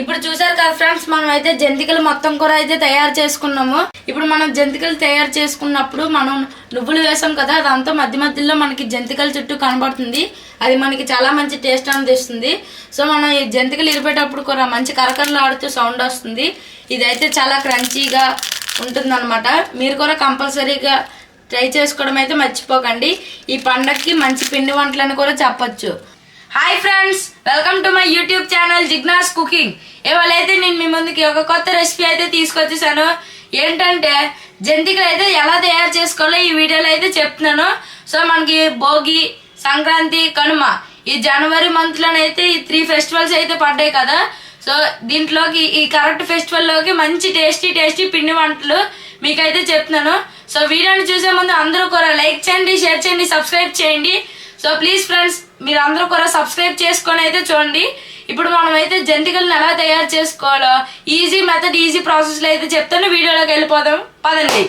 ఇప్పుడు చూసారు కదా ఫ్రెండ్స్ మనం అయితే జంతికలు మొత్తం కూర అయితే తయారు చేసుకున్నాము. ఇప్పుడు మనం జంతికలు తయారు చేసుకున్నప్పుడు మనం నువ్వులు వేసాం కదా అదంతా మధ్య మధ్యలో మనకి జంతికల చుట్టూ కనబడుతుంది. అది మనకి చాలా మంచి టేస్ట్ అనిపిస్తుంది. సో మనం ఈ జంతికలు ఇరిపేటప్పుడు కూడా మంచి కరకరలు ఆడుతూ సౌండ్ వస్తుంది. ఇదైతే చాలా క్రంచీగా ఉంటుందన్నమాట. మీరు కూడా కంపల్సరీగా ట్రై చేసుకోవడం అయితే మర్చిపోకండి. ఈ పండక్కి మంచి పిండి వంటలని కూడా చెప్పచ్చు. Hi friends welcome to my YouTube channel Jignas cooking ఇవాళైతే అయితే నేను మీ ముందుకి ఒక కొత్త రెసిపీ అయితే తీసుకొచ్చేసాను. ఏంటంటే జంతికలు అయితే ఎలా తయారు చేసుకోవాలో ఈ వీడియోలో అయితే చెప్తున్నాను. సో మనకి భోగి సంక్రాంతి కనుమ ఈ జనవరి మంత్లోనైతే ఈ త్రీ ఫెస్టివల్స్ అయితే పడ్డాయి కదా. సో దీంట్లోకి ఈ కరెక్ట్ ఫెస్టివల్లోకి మంచి టేస్టీ టేస్టీ పిండి వంటలు మీకైతే చెప్తున్నాను. సో వీడియోని చూసే ముందు అందరూ కూడా లైక్ చేయండి షేర్ చేయండి సబ్స్క్రైబ్ చేయండి. సో ప్లీజ్ ఫ్రెండ్స్ మీరు అందరూ కూడా సబ్స్క్రైబ్ చేసుకొని అయితే చూడండి. ఇప్పుడు మనం అయితే జంతికలను ఎలా తయారు చేసుకోవాలో ఈజీ మెథడ్ ఈజీ ప్రాసెస్లో అయితే చెప్తాను. వీడియోలోకి వెళ్ళిపోదాం. పదండి.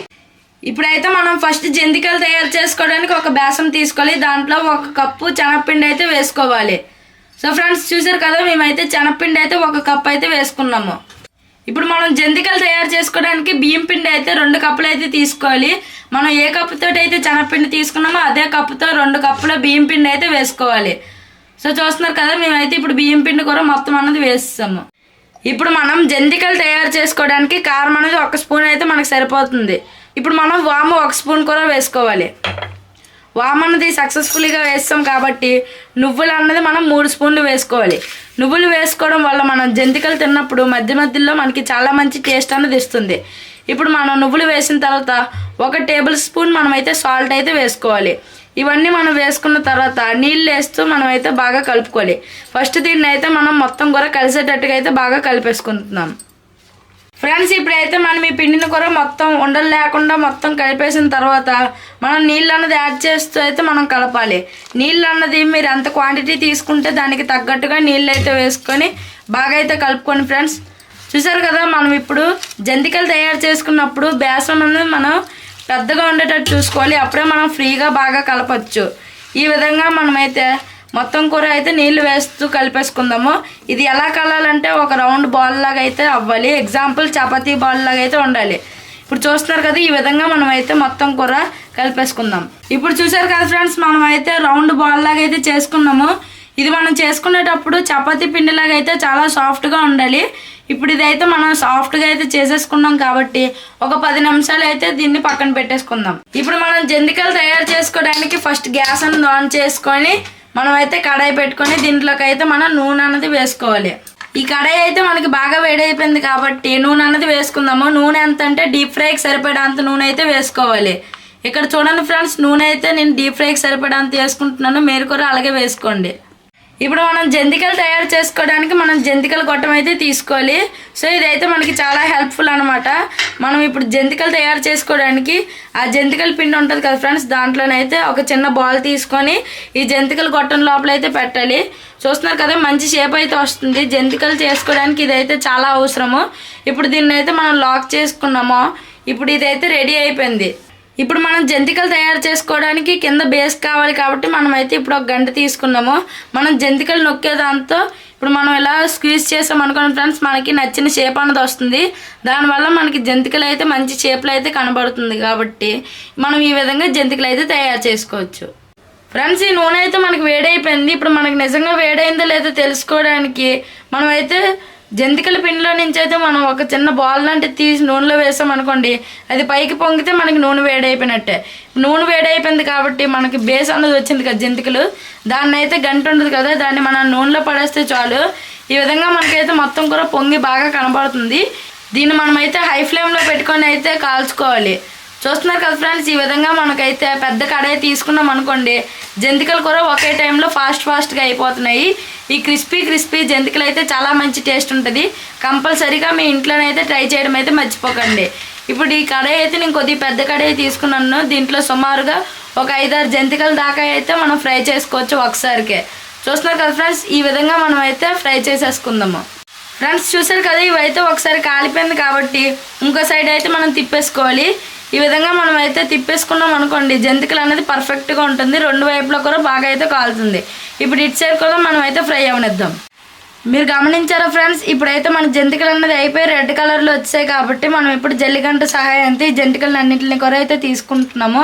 ఇప్పుడైతే మనం ఫస్ట్ జంతికలు తయారు చేసుకోవడానికి ఒక బేసం తీసుకోవాలి. దాంట్లో ఒక కప్పు శనగపిండి అయితే వేసుకోవాలి. సో ఫ్రెండ్స్ చూసారు కదా మేమైతే శనగపిండి అయితే ఒక కప్ అయితే వేసుకున్నాము. ఇప్పుడు మనం జంతికలు తయారు చేసుకోవడానికి బియ్యం పిండి అయితే రెండు కప్పులు అయితే తీసుకోవాలి. మనం ఏ కప్పుతో అయితే శనగపిండి తీసుకున్నామో అదే కప్పుతో రెండు కప్పుల బియ్యం పిండి అయితే వేసుకోవాలి. సో చూస్తున్నారు కదా మేమైతే ఇప్పుడు బియ్యం పిండి కూడా మొత్తం అన్నది వేస్తాము ఇప్పుడు మనం జంతికలు తయారు చేసుకోవడానికి కారం అనేది ఒక స్పూన్ అయితే మనకు సరిపోతుంది. ఇప్పుడు మనం వాము ఒక స్పూన్ కూడా వేసుకోవాలి. వామన్నది సక్సెస్ఫుల్గా వేస్తాం కాబట్టి నువ్వులు అన్నది మనం మూడు స్పూన్లు వేసుకోవాలి. నువ్వులు వేసుకోవడం వల్ల మనం జంతికలు తిన్నప్పుడు మధ్య మధ్యలో మనకి చాలా మంచి టేస్ట్ అన్నది ఇస్తుంది. ఇప్పుడు మనం నువ్వులు వేసిన తర్వాత ఒక టేబుల్ స్పూన్ మనమైతే సాల్ట్ అయితే వేసుకోవాలి. ఇవన్నీ మనం వేసుకున్న తర్వాత నీళ్ళు వేస్తూ మనం అయితే బాగా కలుపుకోవాలి. ఫస్ట్ దీన్ని అయితే మనం మొత్తం కూడా కలిసేటట్టుగా అయితే బాగా కలిపేసుకుంటున్నాం. ఫ్రెండ్స్ ఇప్పుడైతే మనం ఈ పిండిని కూర మొత్తం ఉండలు లేకుండా మొత్తం కలిపేసిన తర్వాత మనం నీళ్ళు అన్నది యాడ్ చేస్తూ అయితే మనం కలపాలి. నీళ్ళు అన్నది మీరు ఎంత క్వాంటిటీ తీసుకుంటే దానికి తగ్గట్టుగా నీళ్ళు అయితే వేసుకొని బాగా అయితే కలుపుకోండి ఫ్రెండ్స్. చూసారు కదా మనం ఇప్పుడు జంతికలు తయారు చేసుకున్నప్పుడు బేసం అనేది మనం పెద్దగా ఉండేటట్టు చూసుకోవాలి. అప్పుడే మనం ఫ్రీగా బాగా కలపచ్చు. ఈ విధంగా మనమైతే మొత్తం కూర అయితే నీళ్ళు వేస్తూ కలిపేసుకుందాము. ఇది ఎలా కలాలంటే ఒక రౌండ్ బాల్ లాగా అయితే అవ్వాలి. ఎగ్జాంపుల్ చపాతీ బాల్ లాగా అయితే ఉండాలి. ఇప్పుడు చూస్తున్నారు కదా ఈ విధంగా మనం అయితే మొత్తం కూర కలిపేసుకుందాం. ఇప్పుడు చూసారు కదా ఫ్రెండ్స్ మనం అయితే రౌండ్ బాల్ లాగా అయితే చేసుకున్నాము. ఇది మనం చేసుకునేటప్పుడు చపాతీ పిండిలాగా అయితే చాలా సాఫ్ట్గా ఉండాలి. ఇప్పుడు ఇదైతే మనం సాఫ్ట్గా అయితే చేసేసుకున్నాం కాబట్టి ఒక పది నిమిషాలు అయితే దీన్ని పక్కన పెట్టేసుకుందాం. ఇప్పుడు మనం జంతికలు తయారు చేసుకోవడానికి ఫస్ట్ గ్యాస్ అని ఆన్ చేసుకొని మనమైతే కడాయి పెట్టుకొని దీంట్లోకి అయితే మనం నూనె అన్నది వేసుకోవాలి. ఈ కడాయి అయితే మనకి బాగా వేడైపోయింది కాబట్టి నూనె అన్నది వేసుకుందాము. నూనె ఎంత అంటే డీప్ ఫ్రైకి సరిపడేంత నూనె అయితే వేసుకోవాలి. ఇక్కడ చూడండి ఫ్రెండ్స్ నూనె అయితే నేను డీప్ ఫ్రైకి సరిపడేంత వేసుకుంటున్నాను. మీరు కూడా అలాగే వేసుకోండి. ఇప్పుడు మనం జంతికలు తయారు చేసుకోవడానికి మనం జంతికల గొట్టం అయితే తీసుకోవాలి. సో ఇదైతే మనకి చాలా హెల్ప్ఫుల్ అనమాట మనం ఇప్పుడు జంతికలు తయారు చేసుకోవడానికి ఆ జంతికల పిండి ఉంటుంది కదా ఫ్రెండ్స్ దాంట్లోనైతే ఒక చిన్న బాల్ తీసుకొని ఈ జంతికల గొట్టం లోపల అయితే పెట్టాలి. చూస్తున్నారు కదా మంచి షేప్ అయితే వస్తుంది. జంతికలు చేసుకోవడానికి ఇదైతే చాలా అవసరము. ఇప్పుడు దీన్ని అయితే మనం లాక్ చేసుకున్నాము? ఇప్పుడు ఇదైతే రెడీ అయిపోయింది. ఇప్పుడు మనం జంతికలు తయారు చేసుకోవడానికి కింద బేస్ కావాలి కాబట్టి మనం అయితే ఇప్పుడు ఒక గంట తీసుకున్నాము మనం జంతికలు నొక్కే దాంతో ఇప్పుడు మనం ఇలా స్క్వీజ్ చేసాం అనుకోండి ఫ్రెండ్స్ మనకి నచ్చిన షేప్ అన్నది వస్తుంది. దానివల్ల మనకి జంతికలు అయితే మంచి షేప్లో అయితే కనబడుతుంది కాబట్టి మనం ఈ విధంగా జంతికలు అయితే తయారు చేసుకోవచ్చు. ఫ్రెండ్స్ ఈ నూనె అయితే మనకి వేడైపోయింది. ఇప్పుడు మనకి నిజంగా వేడైందో లేదో తెలుసుకోవడానికి మనమైతే జంతికల పిండిలో నుంచి అయితే మనం ఒక చిన్న బాల్ లాంటిది తీసి నూనెలో వేసాం అనుకోండి అది పైకి పొంగితే మనకి నూనె వేడైపోయినట్టే. నూనె వేడైపోయింది కాబట్టి మనకి బేస్ అన్నది వచ్చింది కదా జంతికలు. దాన్ని అయితే గంట ఉండదు కదా దాన్ని మనం నూనెలో పడేస్తే చాలు. ఈ విధంగా మనకైతే మొత్తం కూడా పొంగి బాగా కనబడుతుంది. దీన్ని మనమైతే హై ఫ్లేమ్లో పెట్టుకొని అయితే కాల్చుకోవాలి. చూస్తున్నారు కదా ఫ్రెండ్స్ ఈ విధంగా మనకైతే పెద్ద కడాయి తీసుకున్నాం అనుకోండి జంతికలు కూడా ఒకే టైంలో ఫాస్ట్ ఫాస్ట్గా అయిపోతున్నాయి. ఈ క్రిస్పీ క్రిస్పీ జంతికలు అయితే చాలా మంచి టేస్ట్ ఉంటుంది. కంపల్సరీగా మీ ఇంట్లోనైతే ట్రై చేయడం అయితే మర్చిపోకండి. ఇప్పుడు ఈ కడాయి అయితే నేను కొద్దిగా పెద్ద కడాయి తీసుకున్నాను. దీంట్లో సుమారుగా ఒక ఐదారు జంతికల దాకా అయితే మనం ఫ్రై చేసుకోవచ్చు ఒకసారికే. చూస్తున్నారు కదా ఫ్రెండ్స్ ఈ విధంగా మనం అయితే ఫ్రై చేసేసుకుందాము. ఫ్రెండ్స్ చూసారు కదా ఇవైతే ఒకసారి కాలిపోయింది కాబట్టి ఇంకో సైడ్ అయితే మనం తిప్పేసుకోవాలి. ఈ విధంగా మనం అయితే తిప్పేసుకున్నాం అనుకోండి జంతికలు అనేది పర్ఫెక్ట్గా ఉంటుంది. రెండు వైపులో కూడా బాగా అయితే కాలుతుంది. ఇప్పుడు ఇటు సైడ్ కూడా మనం అయితే ఫ్రై అవనిద్దాం. మీరు గమనించారా ఫ్రెండ్స్ ఇప్పుడైతే మన జంతికలు అన్నది అయిపోయి రెడ్ కలర్లో వచ్చాయి కాబట్టి మనం ఇప్పుడు జల్లిగంట సహాయంతో ఈ జంతికలను అన్నింటిని కూడా అయితే తీసుకుంటున్నాము.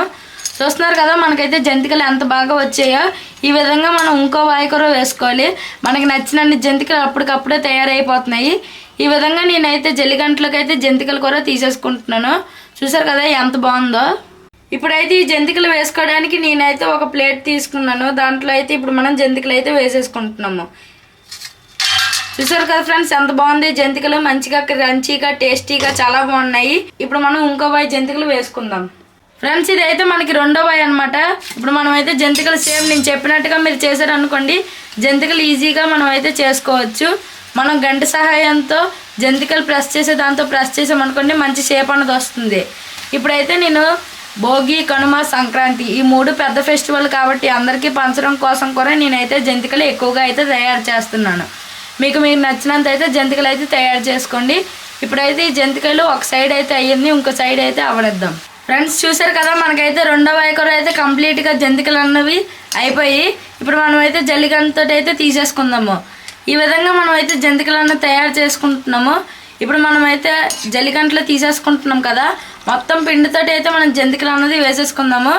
చూస్తున్నారు కదా మనకైతే జంతికలు ఎంత బాగా వచ్చాయో. ఈ విధంగా మనం ఇంకో వాయికూర వేసుకోవాలి. మనకి నచ్చినన్ని జంతికలు అప్పటికప్పుడే తయారైపోతున్నాయి. ఈ విధంగా నేనైతే జల్లిగంటలోకి అయితే జంతికలు కూర తీసేసుకుంటున్నాను. చూసారు కదా ఎంత బాగుందో? ఇప్పుడైతే ఈ జంతికలు వేసుకోవడానికి నేనైతే ఒక ప్లేట్ తీసుకున్నాను. దాంట్లో అయితే ఇప్పుడు మనం జంతికలు అయితే వేసేసుకుంటున్నాము. చూసారు కదా ఫ్రెండ్స్ ఎంత బాగుంది? జంతికలు మంచిగా క్రంచీగా టేస్టీగా చాలా బాగున్నాయి. ఇప్పుడు మనం ఇంకో వై జంతికలు వేసుకుందాం. ఫ్రెండ్స్ ఇది అయితే మనకి రెండో వై అనమాట ఇప్పుడు మనం అయితే జంతికలు సేమ్ నేను చెప్పినట్టుగా మీరు చేశారనుకోండి జంతికలు ఈజీగా మనం అయితే చేసుకోవచ్చు. మనం గంట సహాయంతో జంతికలు ప్రెస్ చేసే దాంతో ప్రెస్ చేసామనుకోండి మంచి షేప్ అన్నది వస్తుంది. ఇప్పుడైతే నేను భోగి కనుమ సంక్రాంతి ఈ మూడు పెద్ద ఫెస్టివల్ కాబట్టి అందరికీ పంచడం కోసం కూడా నేనైతే జంతికలు ఎక్కువగా అయితే తయారు చేస్తున్నాను. మీకు మీకు నచ్చినంత అయితే జంతికలు అయితే తయారు చేసుకోండి. ఇప్పుడైతే ఈ జంతికలు ఒక సైడ్ అయితే అయ్యింది ఇంకో సైడ్ అయితే అవనిద్దాం ఫ్రెండ్స్ చూసారు కదా మనకైతే రెండవ వైకర్ అయితే కంప్లీట్గా జంతికలు అన్నవి అయిపోయి ఇప్పుడు మనమైతే జల్లిగంతో అయితే తీసేసుకుందాము. ఈ విధంగా మనం అయితే జంతికలను తయారు చేసుకుంటున్నాము. ఇప్పుడు మనం అయితే జల్లిగంటలో తీసేసుకుంటున్నాం కదా. మొత్తం పిండితోటి అయితే మనం జంతికలు అన్నది వేసేసుకుందాము.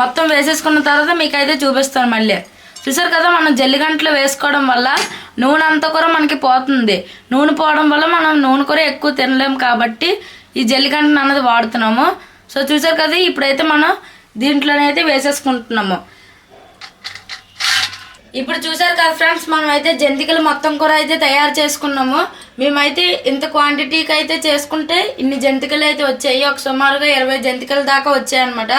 మొత్తం వేసేసుకున్న తర్వాత మీకు అయితే చూపిస్తాను మళ్ళీ. చూసారు కదా మనం జల్లిగంటలో వేసుకోవడం వల్ల నూనె అంతా కూడా మనకి పోతుంది. నూనె పోవడం వల్ల మనం నూనె కూడా ఎక్కువ తినలేము కాబట్టి ఈ జల్లిగంటను అన్నది వాడుతున్నాము. సో చూసారు కదా ఇప్పుడైతే మనం దీంట్లోనైతే వేసేసుకుంటున్నాము. ఇప్పుడు చూసారు కదా ఫ్రెండ్స్ మనం అయితే జంతికలు మొత్తం కూర అయితే తయారు చేసుకున్నాము. మేమైతే ఇంత క్వాంటిటీకి అయితే చేసుకుంటే ఇన్ని జంతికలు అయితే వచ్చాయి. ఒక సుమారుగా ఇరవై జంతికల దాకా వచ్చాయి అనమాట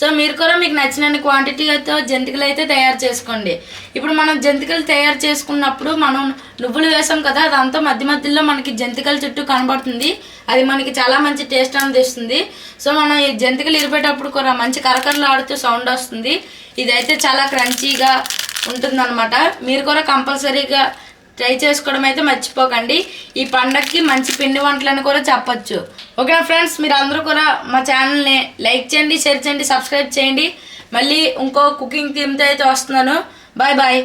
సో మీరు కూడా మీకు నచ్చినన్ని క్వాంటిటీ అయితే జంతికలు అయితే తయారు చేసుకోండి. ఇప్పుడు మనం జంతికలు తయారు చేసుకున్నప్పుడు మనం నువ్వులు వేసాం కదా అదంతా మధ్య మధ్యలో మనకి జంతికల చుట్టూ కనబడుతుంది. అది మనకి చాలా మంచి టేస్ట్ అందిస్తుంది సో మనం ఈ జంతికలు ఇరిపేటప్పుడు కూడా మంచి కరకరలు ఆడుతూ సౌండ్ వస్తుంది. ఇదైతే చాలా క్రంచీగా ఉంటుందన్నమాట. మీరు కూడా కంపల్సరీగా ట్రై చేసుకోవడం అయితే మర్చిపోకండి. ఈ పండగకి మంచి పిండి వంటలని కూడా చెప్పచ్చు. Okay friends? మీరు అందరూ కూడా మా ఛానల్ని లైక్ చేయండి షేర్ చేయండి సబ్స్క్రైబ్ చేయండి. మళ్ళీ ఇంకో కుకింగ్ థీమ్తో అయితే వస్తున్నాను. Bye bye.